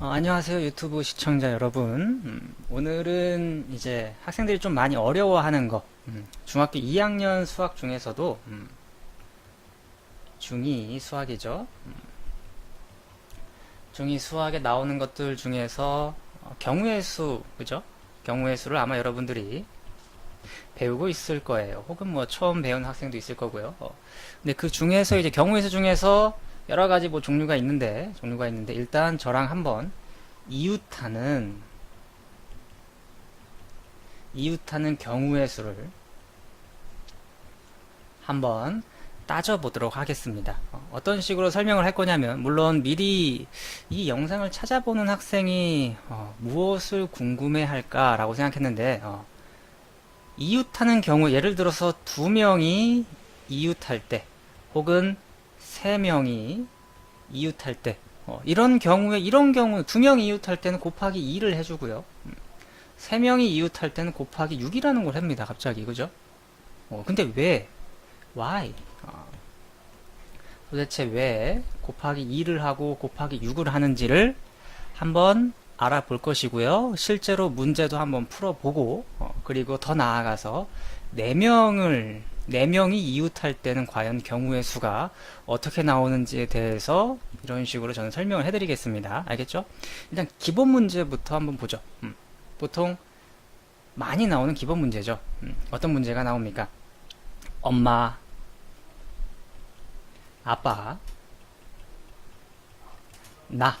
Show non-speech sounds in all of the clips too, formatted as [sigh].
어, 안녕하세요 유튜브 시청자 여러분. 음, 오늘은 이제 학생들이 좀 많이 어려워하는 거 음, 중학교 2학년 수학 중에서도 음, 중2 수학이죠. 음, 중2 수학에 나오는 것들 중에서 어, 경우의 수 그죠? 경우의 수를 아마 여러분들이 배우고 있을 거예요. 혹은 뭐 처음 배운 학생도 있을 거고요. 어, 근데 그 중에서 이제 경우의 수 중에서 여러 가지 뭐 종류가 있는데 종류가 있는데 일단 저랑 한번 이웃하는 이웃하는 경우의 수를 한번 따져보도록 하겠습니다. 어, 떤 식으로 설명을 할 거냐면 물론 미리 이 영상을 찾아보는 학생이 어, 무엇을 궁금해할까 라고 생각했는데 어, 이웃하는 경우 예를 들어서 두 명이 이웃할 때 혹은 세 명이 이웃할 때 어, 이런 경우에 이런 경우 두 명이 이웃할 때는 곱하기 2를 해주고요. 음, 세 명이 이웃할 때는 곱하기 6이라는 걸 합니다. 갑자기 그죠? 어, 근데 왜? Why? 어, 도대체 왜 곱하기 2를 하고 곱하기 6을 하는지를 한번 알아볼 것이고요. 실제로 문제도 한번 풀어보고 어, 그리고 더 나아가서 4명을 4명이 이웃할 때는 과연 경우의 수가 어떻게 나오는지에 대해서 이런 식으로 저는 설명을 해드리겠습니다. 알겠죠? 일단 기본 문제부터 한번 보죠. 음, 보통 많이 나오는 기본 문제죠. 음, 어떤 문제가 나옵니까? 엄마, 아빠, 나,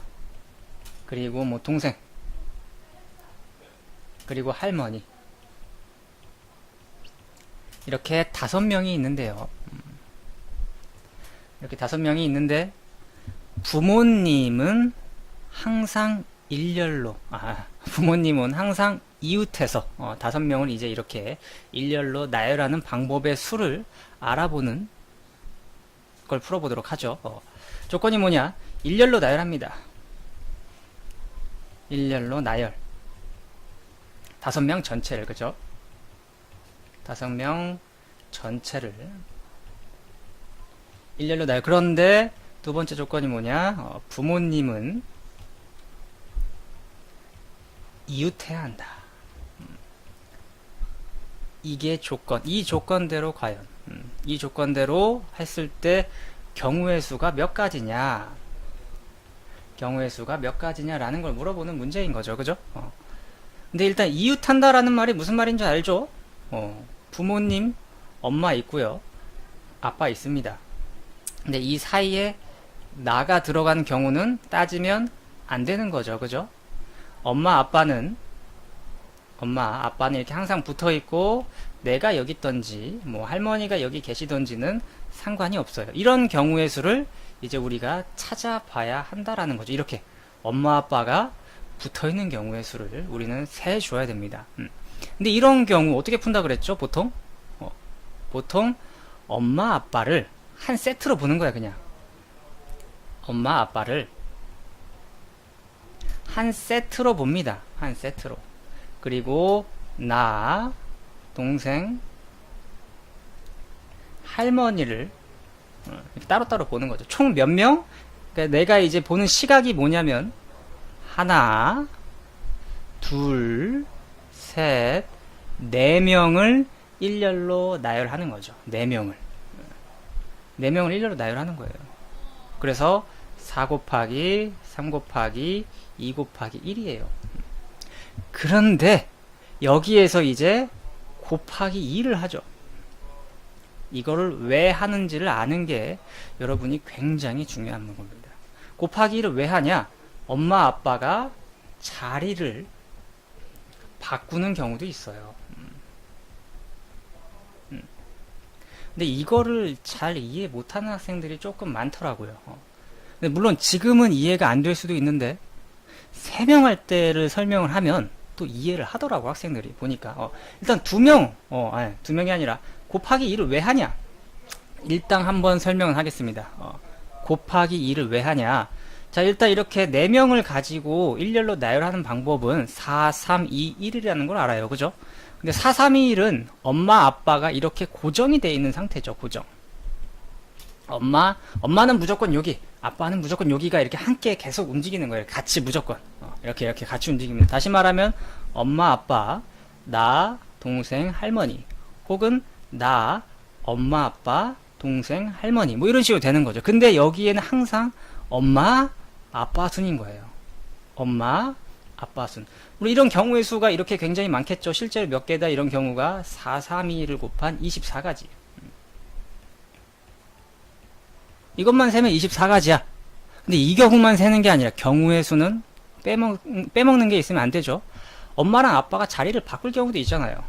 그리고 뭐 동생, 그리고 할머니. 이렇게 다섯 명이 있는데요. 음, 이렇게 다섯 명이 있는데 부모님은 항상 일렬로 아 [laughs] 부모님은 항상 이웃해서 어, 다섯 명을 이제 이렇게 일렬로 나열하는 방법의 수를 알아보는 걸 풀어보도록 하죠. 어, 조건이 뭐냐? 일렬로 나열합니다. 일렬로 나열. 다섯 명 전체를 그죠? 다섯 명 전체를 일렬로 나열. 그런데 두 번째 조건이 뭐냐? 어, 부모님은 이웃해야 한다. 음. 이게 조건. 이 조건대로 과연 음, 이 조건대로 했을 때 경우의 수가 몇 가지냐? 경우의 수가 몇 가지냐라는 걸 물어보는 문제인 거죠. 그죠? 어. 근데 일단 이웃한다라는 말이 무슨 말인지 알죠? 어, 부모님, 엄마 있고요. 아빠 있습니다. 근데 이 사이에 나가 들어간 경우는 따지면 안 되는 거죠. 그죠? 엄마, 아빠는 엄마, 아빠는 이렇게 항상 붙어 있고 내가 여기 있던지 뭐 할머니가 여기 계시던지는 상관이 없어요. 이런 경우의 수를 이제 우리가 찾아봐야 한다라는 거죠. 이렇게 엄마, 아빠가 붙어 있는 경우의 수를 우리는 세 줘야 됩니다. 음. 근데 이런 경우 어떻게 푼다 그랬죠? 보통 어, 보통 엄마, 아빠를 한 세트로 보는 거야 그냥. 엄마, 아빠를 한 세트로 봅니다. 한 세트로. 그리고 나, 동생, 할머니를 어, 따로따로 보는 거죠. 총 몇 명? 그러니까 내가 이제 보는 시각이 뭐냐면 하나, 둘, 셋, 네 명을 일렬로 나열하는 거죠. 네 명을. 네 명을 일렬로 나열하는 거예요. 그래서 4 곱하기 3 곱하기 2 곱하기 1이에요. 그런데 여기에서 이제 곱하기 2를 하죠. 이거를 왜 하는지를 아는 게 여러분이 굉장히 중요한 겁니다. 곱하기 1을 왜 하냐? 엄마 아빠가 자리를 바꾸는 경우도 있어요. 음. 음. 근데 이거를 잘 이해 못하는 학생들이 조금 많더라고요. 어. 근데 물론 지금은 이해가 안 될 수도 있는데 세명할 때를 설명을 하면 또 이해를 하더라고 학생들이 보니까 어. 일단 두 명, 어, 아니, 두 명이 아니라 곱하기 2를 왜 하냐? 일단 한번 설명을 하겠습니다. 어. 곱하기 2를 왜 하냐? 자, 일단 이렇게 4명을 가지고 일렬로 나열하는 방법은 4, 3, 2, 1이라는 걸 알아요. 그죠? 근데 4, 3, 2, 1은 엄마, 아빠가 이렇게 고정이 되어 있는 상태죠. 고정. 엄마, 엄마는 무조건 여기, 아빠는 무조건 여기가 이렇게 함께 계속 움직이는 거예요. 같이 무조건. 어, 이렇게, 이렇게 같이 움직입니다. 다시 말하면, 엄마, 아빠, 나, 동생, 할머니. 혹은, 나, 엄마, 아빠, 동생, 할머니. 뭐 이런 식으로 되는 거죠. 근데 여기에는 항상 엄마, 아빠 순인 거예요. 엄마, 아빠 순. 우리 이런 경우의 수가 이렇게 굉장히 많겠죠. 실제로 몇 개다 이런 경우가 4, 3, 2를 곱한 24가지. 이것만 세면 24가지야. 근데 이 경우만 세는 게 아니라 경우의 수는 빼먹, 빼먹는 게 있으면 안 되죠. 엄마랑 아빠가 자리를 바꿀 경우도 있잖아요.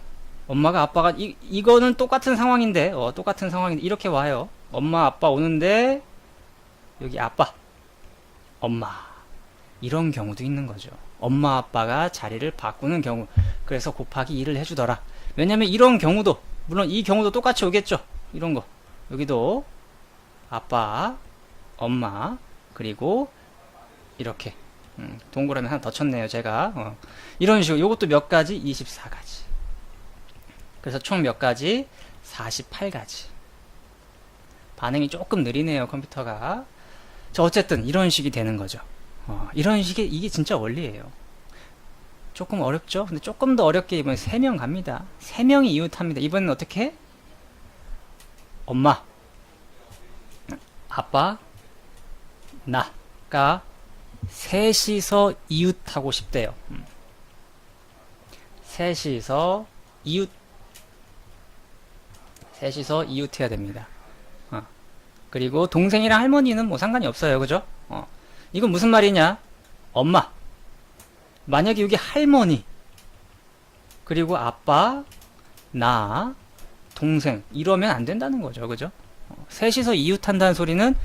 엄마가 아빠가 이, 이거는 똑같은 상황인데 어, 똑같은 상황인데 이렇게 와요. 엄마 아빠 오는데 여기 아빠 엄마 이런 경우도 있는 거죠. 엄마 아빠가 자리를 바꾸는 경우 그래서 곱하기 2를 해주더라. 왜냐면 이런 경우도 물론 이 경우도 똑같이 오겠죠. 이런 거 여기도 아빠, 엄마, 그리고 이렇게 음, 동그라미 하나 더 쳤네요. 제가 어. 이런 식으로 이것도 몇 가지? 24가지. 그래서 총 몇 가지? 48가지. 반응이 조금 느리네요. 컴퓨터가. 자 어쨌든 이런 식이 되는 거죠. 어, 이런 식의 이게 진짜 원리예요. 조금 어렵죠? 근데 조금 더 어렵게 이번에 3명 갑니다. 3명이 이웃합니다. 이번엔 어떻게 해? 엄마, 아빠, 나가 셋이서 이웃하고 싶대요. 음. 셋이서 이웃, 셋이서 이웃해야 됩니다. 어. 그리고 동생이랑 할머니는 뭐 상관이 없어요. 그죠? 어. 이건 무슨 말이냐? 엄마. 만약에 여기 할머니, 그리고 아빠, 나, 동생, 이러면 안 된다는 거죠. 그죠? 어, 셋이서 이웃한다는 소리는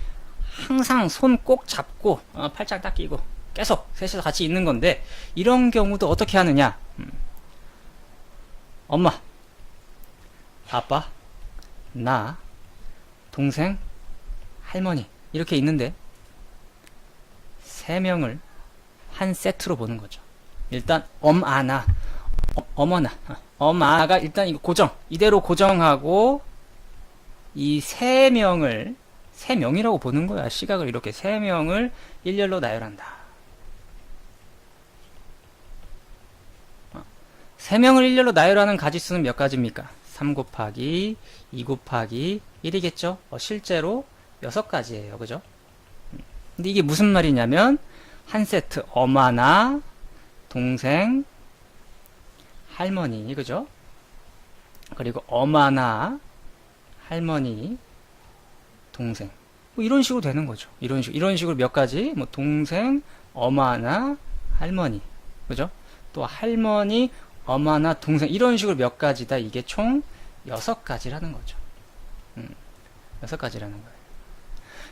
항상 손 꼭 잡고, 어, 팔짱 딱 끼고, 계속 셋이서 같이 있는 건데, 이런 경우도 어떻게 하느냐? 음. 엄마, 아빠, 나, 동생, 할머니, 이렇게 있는데, 세 명을 한 세트로 보는 거죠. 일단 엄아나 어, 어머나 어, 엄아가 일단 이거 고정 이대로 고정하고 이 세 명을 세 명이라고 보는 거야 시각을 이렇게 세 명을 일렬로 나열한다. 어, 세 명을 일렬로 나열하는 가지수는 몇 가지입니까? 3 곱하기 2 곱하기 1이겠죠? 어, 실제로 6가지예요. 그죠? 음. 근데 이게 무슨 말이냐면 한 세트 엄마나 동생 할머니 그죠? 그리고 엄마나 할머니 동생 뭐 이런 식으로 되는 거죠. 이런 식 이런 식으로 몇 가지 뭐 동생 엄마나 할머니 그죠? 또 할머니 엄마나 동생 이런 식으로 몇 가지다 이게 총 여섯 가지라는 거죠. 음, 여섯 가지라는 거예요.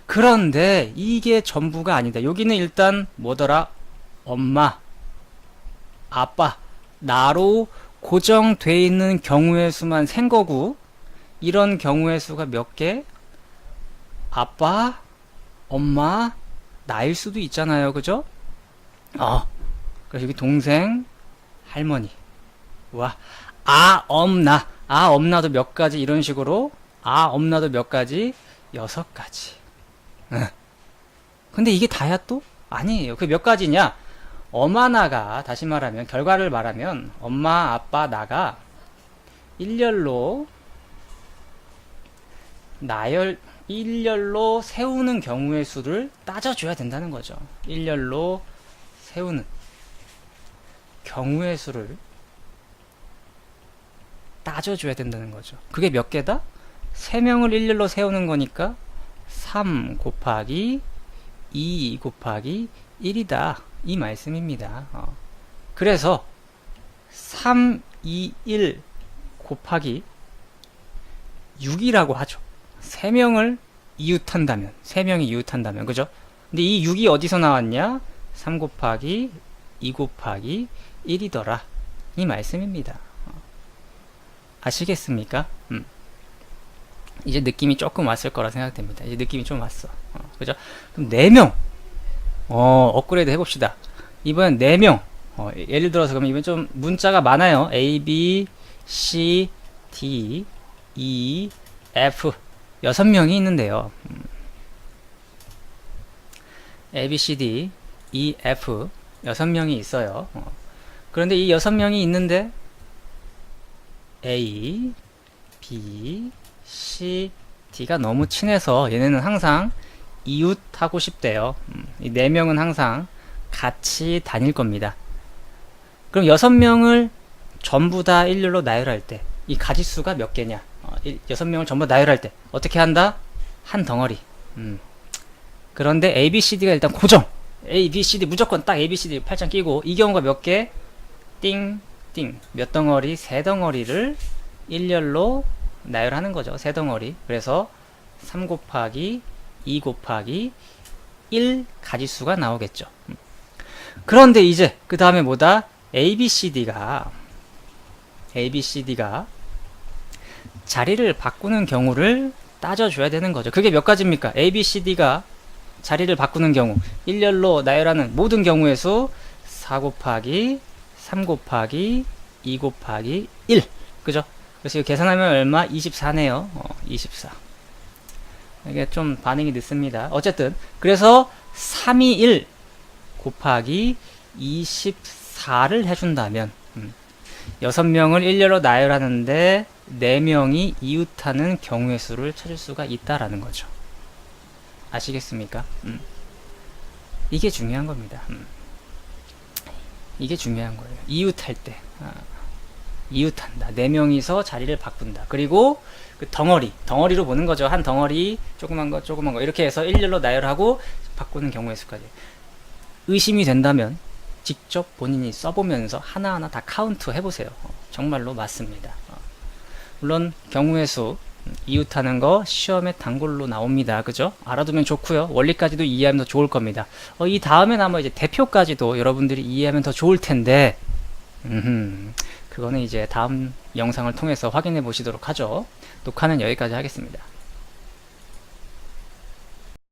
그런데 이게 전부가 아니다. 여기는 일단 뭐더라? 엄마, 아빠, 나로 고정돼 있는 경우의 수만 센 거고 이런 경우의 수가 몇 개? 아빠, 엄마, 나일 수도 있잖아요. 그죠? 어. 그래서 여기 동생, 할머니. 와. 아, 엄나. 아, 엄나도 몇 가지 이런 식으로 아, 엄나도 몇 가지? 여섯 가지. 응. 근데 이게 다야 또? 아니에요. 그 몇 가지냐? 엄마나가 다시 말하면 결과를 말하면 엄마, 아빠, 나가 일렬로 나열 일렬로 세우는 경우의 수를 따져줘야 된다는 거죠. 일렬로 세우는 경우의 수를 따져줘야 된다는 거죠. 그게 몇 개다? 3명을 일렬로 세우는 거니까 3 곱하기 2 곱하기 1이다. 이 말씀입니다. 어. 그래서 3, 2, 1 곱하기 6이라고 하죠. 3명을 이웃한다면, 3명이 이웃한다면, 그죠? 근데 이 6이 어디서 나왔냐? 3 곱하기 2 곱하기 1이더라. 이 말씀입니다. 어. 아시겠습니까? 음. 이제 느낌이 조금 왔을 거라 생각됩니다. 이제 느낌이 좀 왔어. 어, 그죠? 그럼 4명. 어, 업그레이드 해봅시다. 이번 4명. 어, 예를 들어서 그러면 이번 좀 문자가 많아요. A, B, C, D, E, F. 6명이 있는데요. 음, A, B, C, D, E, F 여섯 명이 있어요. 어. 그런데 이 여섯 명이 있는데 A, B, C, D가 너무 친해서 얘네는 항상 이웃하고 싶대요. 음, 이네 명은 항상 같이 다닐 겁니다. 그럼 여섯 명을 전부 다 일렬로 나열할 때 이 가지수가 몇 개냐? 어, 일- 여섯 명을 전부 나열할 때 어떻게 한다? 한 덩어리. 음. 그런데 A, B, C, D가 일단 고정. A, B, C, D 무조건 딱 A, B, C, D 팔짱 끼고 이 경우가 몇 개? 띵, 띵. 몇 덩어리? 세 덩어리를 일렬로 나열하는 거죠. 세 덩어리. 그래서 3 곱하기 2 곱하기 1 가지수가 나오겠죠. 음. 그런데 이제 그 다음에 뭐다? A, B, C, D가 A, B, C, D가 자리를 바꾸는 경우를 따져줘야 되는 거죠. 그게 몇 가지입니까? A, B, C, D가 자리를 바꾸는 경우 일렬로 나열하는 모든 경우의 수 4 곱하기 3 곱하기 2 곱하기 1 그죠? 그래서 이거 계산하면 얼마? 24네요. 어, 24 이게 좀 반응이 늦습니다. 어쨌든 그래서 3이 1 곱하기 24를 해준다면 음, 6명을 일렬로 나열하는데 4명이 이웃하는 경우의 수를 찾을 수가 있다라는 거죠. 아시겠습니까? 음. 이게 중요한 겁니다. 음. 이게 중요한 거예요. 이웃할 때. 아, 이웃한다. 네 명이서 자리를 바꾼다. 그리고 그 덩어리, 덩어리로 보는 거죠. 한 덩어리, 조그만 거, 조그만 거. 이렇게 해서 일렬로 나열하고 바꾸는 경우의 수까지. 의심이 된다면 직접 본인이 써보면서 하나하나 다 카운트 해보세요. 어, 정말로 맞습니다. 어. 물론 경우의 수, 음, 이웃하는 거 시험에 단골로 나옵니다. 그죠? 알아두면 좋고요. 원리까지도 이해하면 더 좋을 겁니다. 어, 이 다음엔 아마 이제 대표까지도 여러분들이 이해하면 더 좋을 텐데, 음흠, 그거는 이제 다음 영상을 통해서 확인해 보시도록 하죠. 녹화는 여기까지 하겠습니다.